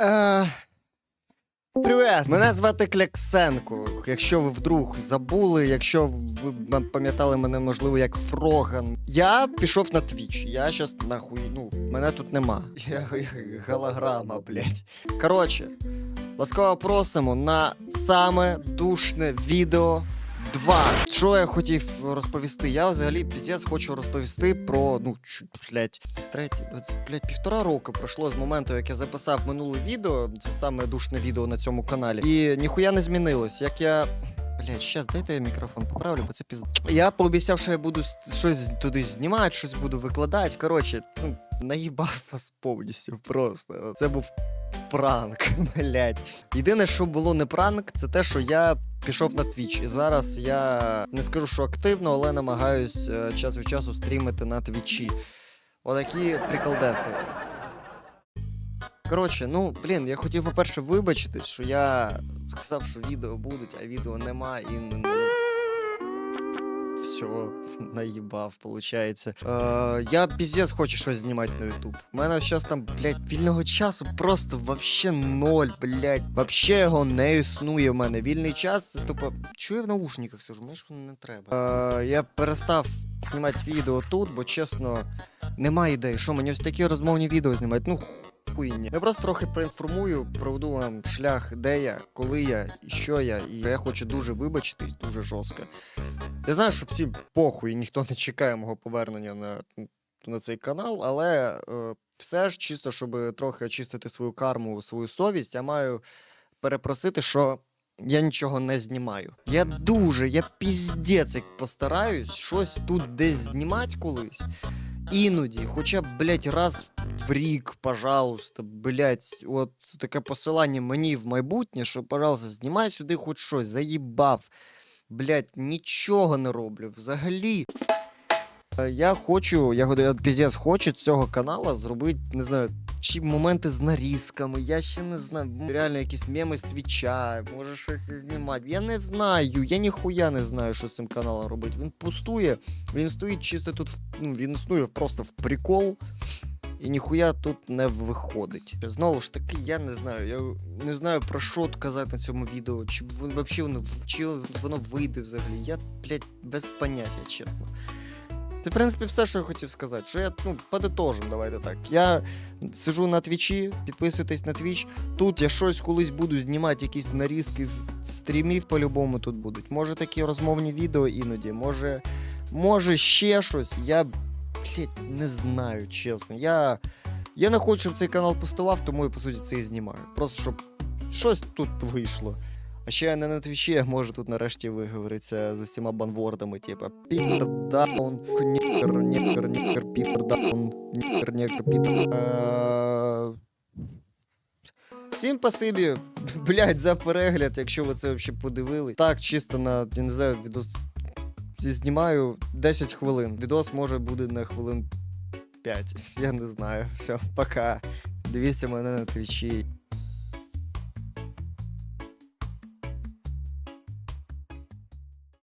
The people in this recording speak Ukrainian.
Е... Привет! Мене звати Кляксенко. Якщо ви вдруг забули, якщо ви пам'ятали мене, можливо, як Фроган. Я пішов на твіч. Я щас нахуй, ну, мене тут нема. Я, голограма, блядь. Коротше, ласкаво просимо на саме душне відео 2. Що я хотів розповісти? Я взагалі піздець хочу розповісти про, ну, блядь, з двадцять- блядь, півтора року пройшло з моменту, як я записав минуле відео, це саме душне відео на цьому каналі. І ніхуя не змінилось. Як я. Блять, щас дайте я мікрофон поправлю, бо це піз... Я пообіцяв, що я буду щось туди знімати, щось буду викладати. Коротше, ну, наїбав вас повністю просто. Це був пранк, блять. Єдине, що було не пранк, це те, що я пішов на твіч. І зараз я не скажу, що активно, але намагаюсь е, час від часу стрімити на твічі. Отакі приколдеси. Коротше, ну блін, я хотів, по-перше, вибачитись, що я сказав, що відео будуть, а відео нема і не. Все, наїбав, виходить. Е, я піздець хочу щось знімати на YouTube. У мене зараз там, блядь, вільного часу просто вообще ноль, блядь. Вообще його не існує в мене. Вільний час, це тупо. Чую в наушниках сижу, мені ж не треба. Е, я перестав знімати відео тут, бо чесно, немає ідей. Що мені ось такі розмовні відео знімати? Ну, хуйня. Я просто трохи проінформую, проведу вам шлях, де я, коли я що я. І я хочу дуже вибачитись, дуже жорстко. Я знаю, що всі похуй, ніхто не чекає мого повернення на, на цей канал, але е, все ж чисто, щоб трохи очистити свою карму, свою совість, я маю перепросити, що я нічого не знімаю. Я дуже, я піздець як постараюсь щось тут десь знімати колись. Іноді, хоча б, блядь, раз в рік, пожалуйста, блядь, от таке посилання мені в майбутнє, що, пожалуйста, знімай сюди хоч щось, заїбав. Блядь, нічого не роблю. Взагалі. Е, Я хочу, я говорю, піздець хочу цього каналу зробити, не знаю, чи моменти з нарізками, я ще не знаю, реально якісь меми з твіча, може щось знімати. Я не знаю, я ніхуя не знаю, що з цим каналом робити. Він пустує, він стоїть чисто тут, ну, він існує просто в прикол. І ніхуя тут не виходить. Знову ж таки, я не знаю. Я не знаю про що казати на цьому відео. Чи вообще воно чи воно вийде взагалі. Я, блядь, без поняття, чесно. Це, в принципі, все, що я хотів сказати. Що я, ну, подитожим, давайте так. Я сижу на твічі, підписуйтесь на твіч. Тут я щось колись буду знімати, якісь нарізки з стрімів по-любому тут будуть. Може такі розмовні відео іноді, може, може ще щось. Я блять, не знаю, чесно. Я, я не хочу, щоб цей канал пустував, тому я по суті це і знімаю. Просто щоб щось тут вийшло. А ще я не на твічі, я можу тут нарешті виговоритися з усіма банвордами, типа Пітер даун, нікер, нікер, нікер, Пітер даун, нікер, нікер, Пітер. Всім спасибі, блядь, за перегляд, якщо ви це взагалі подивились. Так, чисто на, я не знаю, відос знімаю 10 хвилин. Відос може буде на хвилин 5. Я не знаю. Все, пока. Дивіться мене на твічі.